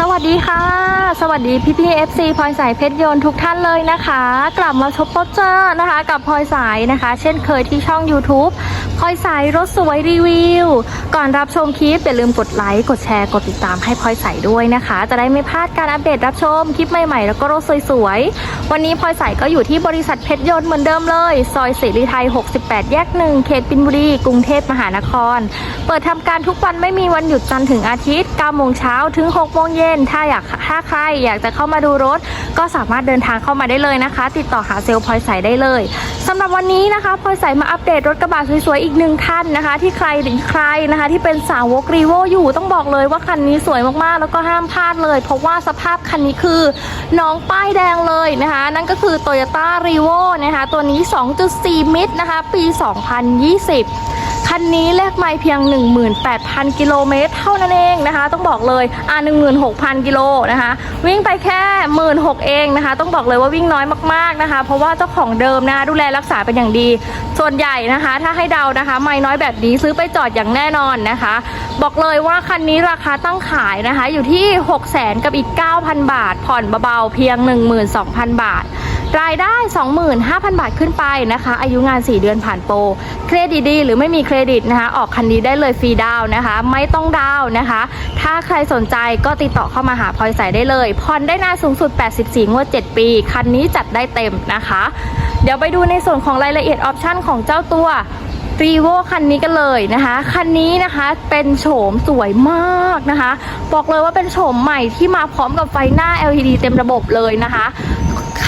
สวัสดีค่ะ สวัสดีพี่พี่เอฟซีพลอยสายเพชรยนทุกท่านเลยนะคะ กลับมาชมโปสเจอร์นะคะ กับพลอยสายนะคะ เช่นเคยที่ช่อง YouTube ลอยสายรถสวยรีวิว ก่อนรับชมคลิปอย่าลืมกดไลค์กดแชร์กดติดตามให้พลอยสายด้วยนะคะ จะได้ไม่พลาดการอัปเดตรับชมคลิปใหม่ๆ แล้วก็รถสวยๆ วันนี้พลอยสายก็อยู่ที่บริษัทเพชรยนต์เหมือนเดิมเลย ซอยเสรีไทย 68 แยกหนึ่งเขตปินบุรีกรุงเทพมหานคร เปิดทำการทุกวันไม่มีวันหยุดจันทร์ถึงอาทิตย์9โมงเช้าถึง6โมงเย็นถ้าอยากถ้าใครอยากจะเข้ามาดูรถ ก็สามารถเดินทางเข้ามาได้เลยนะคะ ติดต่อหาเซลล์พลอยใสได้เลยสำหรับวันนี้นะคะพลอยใสมาอัปเดตรถกระบะสวยๆอีกหนึ่งคันนะคะ ที่ใครใครนะคะ ที่เป็นสาวกรีโวอยู่ต้องบอกเลยว่าคันนี้สวยมากๆ แล้วก็ห้ามพลาดเลย เพราะว่าสภาพคันนี้คือน้องป้ายแดงเลยนะคะ นั่นก็คือ Toyota r e v o นะคะ ตัวนี้ 2.4 มิตรนะคะ ปี 2020 คันนี้เลขไม่เพียง 18,000 กิโลเมตรเท่านั้นเองนะคะ ต้องบอกเลยอ่า16,000 กิโลนะคะ วิ่งไปแค่ 16,000 เองนะคะ ต้องบอกเลยว่าวิ่งน้อยมากๆนะคะ เพราะว่าเจ้าของเดิมนะดูแลรักษาเป็นอย่างดี ส่วนใหญ่นะคะ ถ้าให้เดานะคะ ไม่น้อยแบบนี้ซื้อไปจอดอย่างแน่นอนนะคะ บอกเลยว่าคันนี้ราคาตั้งขายนะคะ อยู่ที่ 600,000 กับอีก 9,000 บาท ผ่อนเบาๆเพียง 12,000 บาท รายได้ 25,000 บาทขึ้นไปนะคะ อายุงาน 4 เดือนผ่านโปรเครดิตดีหรือไม่มีเครดิตนะคะ ออกคันนี้ได้เลยฟรีดาวนะคะ ไม่ต้องดาวนะคะ ถ้าใครสนใจก็ติดต่อเข้ามาหาพลอยใสได้เลยผ่อนได้นานสูงสุด 84 งวด 7 ปี คันนี้จัดได้เต็มนะคะ เดี๋ยวไปดูในส่วนของรายละเอียดออปชันของเจ้าตัวรีโวคันนี้กันเลยนะคะ คันนี้นะคะเป็นโฉมสวยมากนะคะ บอกเลยว่าเป็นโฉมใหม่ที่มาพร้อมกับไฟหน้า LED เต็มระบบเลยนะคะ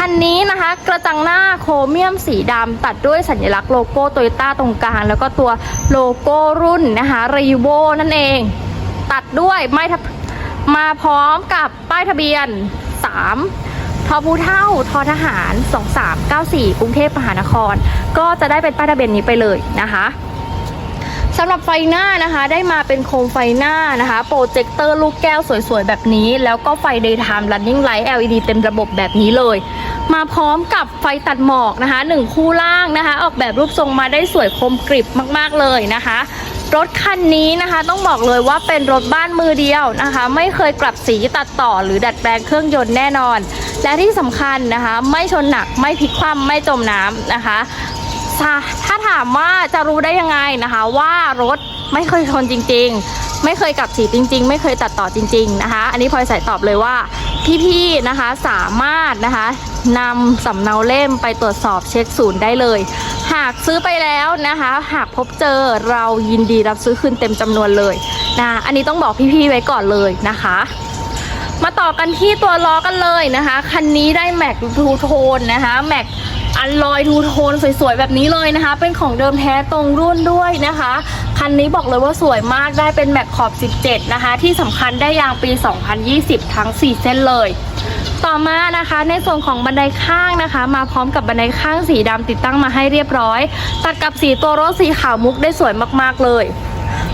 คันนี้นะคะกระจังหน้าโครเมียมสีดำตัดด้วยสัญลักษณ์โลโก้โตโยต้าตรงกลางแล้วก็ตัวโลโก้รุ่นนะคะรีโวนั่นเอง ตัดด้วยไม่มาพร้อมกับป้ายทะเบียน 3ทอพูเท่าทอทหาร 2394 กรุงเทพมหานคร ก็จะได้เป็นป้ายทะเบียนนี้ไปเลยนะคะสำหรับไฟหน้านะคะได้มาเป็นโคมไฟหน้านะคะโปรเจคเตอร์ลูกแก้วสวยๆ แบบนี้ แล้วก็ไฟ daytime running light LED เต็มระบบแบบนี้เลย มาพร้อมกับไฟตัดหมอกนะคะหนึ่งคู่ล่างนะคะ ออกแบบรูปทรงมาได้สวยคมกริบมากๆเลยนะคะ รถคันนี้นะคะต้องบอกเลยว่าเป็นรถบ้านมือเดียวนะคะ ไม่เคยกลับสีตัดต่อหรือดัดแปลงเครื่องยนต์แน่นอน และที่สำคัญนะคะ ไม่ชนหนักไม่พลิกคว่ำไม่จมน้ำนะคะถ้าถาถามว่าจะรู้ได้ยังไงนะคะว่ารถไม่เคยชนจริง ๆ ไม่เคยกลับสีจริง ๆ ไม่เคยตัดต่อจริง ๆนะคะ อันนี้พลอยใส่ตอบเลยว่าพี่ๆนะคะสามารถนะคะนำสำเนาเล่มไปตรวจสอบเช็คศูนย์ได้เลย หากซื้อไปแล้วนะคะ หากพบเจอเรายินดีรับซื้อคืนเต็มจำนวนเลยนะอันนี้ต้องบอกพี่ๆไว้ก่อนเลยนะคะ มาต่อกันที่ตัวล้อกันเลยนะคะคันนี้ได้แม็กทูโทนนะคะแม็กอันลอยทูโทนสวยๆแบบนี้เลยนะคะ เป็นของเดิมแท้ตรงรุ่นด้วยนะคะ คันนี้บอกเลยว่าสวยมากได้เป็นแม็กขอบ 17 นะคะ ที่สำคัญได้ยางปี 2020 ทั้ง 4 เส้นเลย ต่อมานะคะในส่วนของบันไดข้างนะคะ มาพร้อมกับบันไดข้างสีดำติดตั้งมาให้เรียบร้อย ตัดกับสีตัวรถสีขาวมุกได้สวยมากๆเลย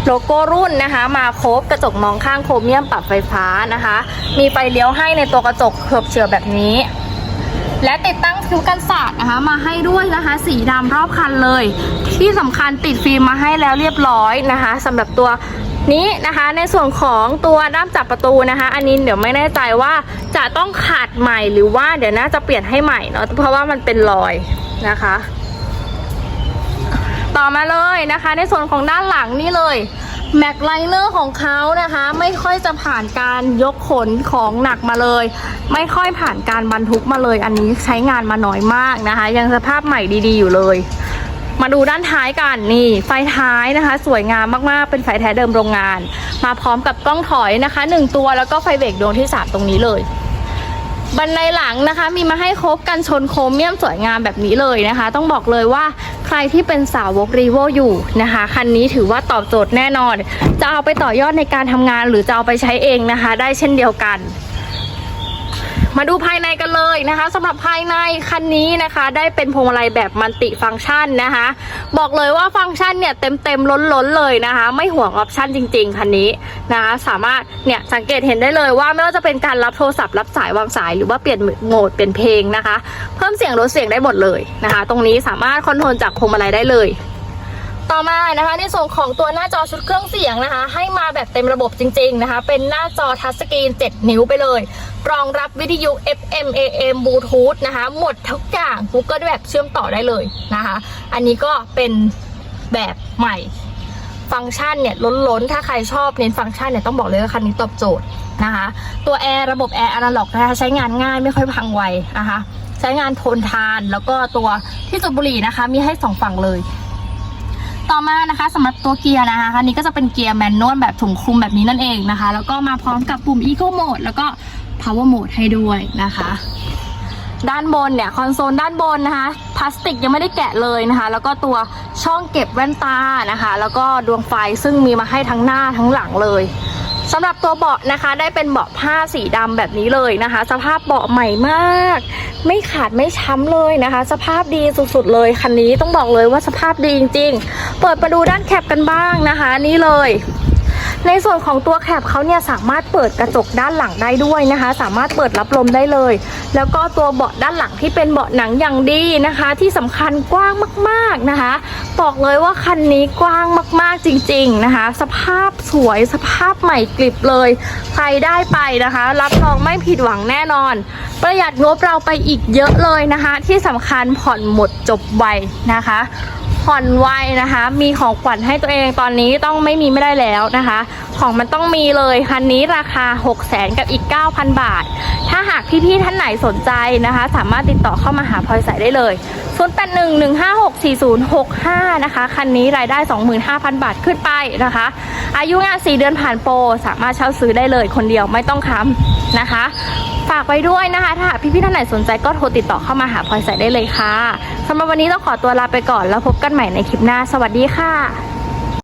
โลโก้รุ่นนะคะ มาครบกระจกมองข้างโครเมียมปรับไฟฟ้านะคะ มีไฟเลี้ยวให้ในตัวกระจกเขือบเฉียวแบบนี้ และติดตั้งคิ้วกันศาสตร์นะคะ มาให้ด้วยนะคะ สีดำรอบคันเลย ที่สำคัญติดฟิล์มมาให้แล้วเรียบร้อยนะคะสำหรับตัวนี้นะคะในส่วนของตัวด้ามจับประตูนะคะ อันนี้เดี๋ยวไม่แน่ใจว่าจะต้องขัดใหม่หรือว่าเดี๋ยวน่าจะเปลี่ยนให้ใหม่เนาะเพราะว่ามันเป็นรอยนะคะ ต่อมาเลยนะคะ ในส่วนของด้านหลังนี่เลย แม็กไลเนอร์ของเขานะคะ ไม่ค่อยจะผ่านการยกขนของหนักมาเลย ไม่ค่อยผ่านการบรรทุกมาเลย อันนี้ใช้งานมาน้อยมากนะคะ ยังสภาพใหม่ดีๆอยู่เลย มาดูด้านท้ายกันนี่ ไฟท้ายนะคะ สวยงามมากๆ เป็นไฟแท้เดิมโรงงาน มาพร้อมกับกล้องถอยนะคะหนึ่งตัวแล้วก็ไฟเบรกดวงที่สามตรงนี้เลย บันไดหลังนะคะ มีมาให้ครบกันชนโครเมียมสวยงามแบบนี้เลยนะคะ ต้องบอกเลยว่าใครที่เป็นสาวกรีโวอยู่นะคะ คันนี้ถือว่าตอบโจทย์แน่นอน จะเอาไปต่อยอดในการทำงานหรือจะเอาไปใช้เองนะคะ ได้เช่นเดียวกัน มาดูภายในกันเลยนะคะสำหรับภายในคันนี้นะคะ ได้เป็นพวงมาลัยแบบมัลติฟังก์ชันนะคะ บอกเลยว่าฟังก์ชันเนี่ยเต็มเต็มล้นล้นๆเลยนะคะ ไม่ห่วงออปชันจริง ๆ คันนี้นะคะ สามารถเนี่ยสังเกตเห็นได้เลยว่าไม่ว่าจะเป็นการรับโทรศัพท์รับสายวางสายหรือว่าเปลี่ยนโหมดเป็นเพลงนะคะ เพิ่มเสียงลดเสียงได้หมดเลยนะคะ ตรงนี้สามารถคอนโทรลจากพวงมาลัยได้เลย ต่อมานะคะในส่วนของตัวหน้าจอชุดเครื่องเสียงนะคะ ให้มาแบบเต็มระบบจริง ๆนะคะ เป็นหน้าจอทัชสกรีน 7 นิ้วไปเลย รองรับวิทยุ FM AM Bluetooth นะคะ หมดทุกอย่าง Google แบบเชื่อมต่อได้เลยนะคะ อันนี้ก็เป็นแบบใหม่ ฟังก์ชันเนี่ยล้นๆ ถ้าใครชอบเน้นฟังก์ชันเนี่ยต้องบอกเลยว่าคันนี้ตอบโจทย์นะคะ ตัวแอร์ระบบแอร์อนาล็อกนะคะใช้งานง่ายไม่ค่อยพังไวนะคะ ใช้งานทนทานแล้วก็ตัวที่จุดบุหรี่นะคะ มีให้สองฝั่งเลย ต่อมานะคะสำหรับตัวเกียร์นะคะคันนี้ก็จะเป็นเกียร์แมนนวลแบบถุงคลุมแบบนี้นั่นเองนะคะ แล้วก็มาพร้อมกับปุ่ม Eco Mode แล้วก็ Power Mode ให้ด้วยนะคะ ด้านบนเนี่ยคอนโซลด้านบนนะคะพลาสติกยังไม่ได้แกะเลยนะคะ แล้วก็ตัวช่องเก็บแว่นตานะคะ แล้วก็ดวงไฟซึ่งมีมาให้ทั้งหน้าทั้งหลังเลย สำหรับตัวเบาะนะคะ ได้เป็นเบาะผ้าสีดำแบบนี้เลยนะคะ สภาพเบาะใหม่มาก ไม่ขาดไม่ช้ำเลยนะคะ สภาพดีสุดๆเลยคันนี้ต้องบอกเลยว่าสภาพดีจริง ๆ เปิดมาดูด้านแคปกันบ้างนะคะ นี่เลย ในส่วนของตัวแคปเขาเนี่ยสามารถเปิดกระจกด้านหลังได้ด้วยนะคะ สามารถเปิดรับลมได้เลย แล้วก็ตัวเบาะด้านหลังที่เป็นเบาะหนังอย่างดีนะคะ ที่สำคัญกว้างมากๆนะคะ บอกเลยว่าคันนี้กว้างมากๆจริง ๆนะคะ สภาพสวยสภาพใหม่กลิบเลย ใครได้ไปนะคะ รับรองไม่ผิดหวังแน่นอน ประหยัดงบเราไปอีกเยอะเลยนะคะ ที่สำคัญผ่อนหมดจบไวนะคะ ผ่อนไวนะคะ มีของขวัญให้ตัวเองตอนนี้ต้องไม่มีไม่ได้แล้วนะคะ ของมันต้องมีเลยคันนี้ราคา 6 0 0 0 0กับอีก 9,000 บาท ถ้าหากพี่ๆท่านไหนสนใจนะคะ สามารถติดต่อเข้ามาหาพลอยใสได้เลย 0811564065 นะคะ คันนี้รายได้ 25,000 บาทขึ้นไปนะคะ อายุงาน 4 เดือนผ่านโปร สามารถเช่าซื้อได้เลยคนเดียวไม่ต้องค้ำนะคะ ฝากไว้ด้วยนะคะ ถ้าหากพี่ๆท่านไหนสนใจก็โทรติดต่อเข้ามาหาพลอยใส่ได้เลยค่ะสำหรับวันนี้ต้องขอตัวลาไปก่อนแล้วพบกันใหม่ในคลิปหน้า สวัสดีค่ะ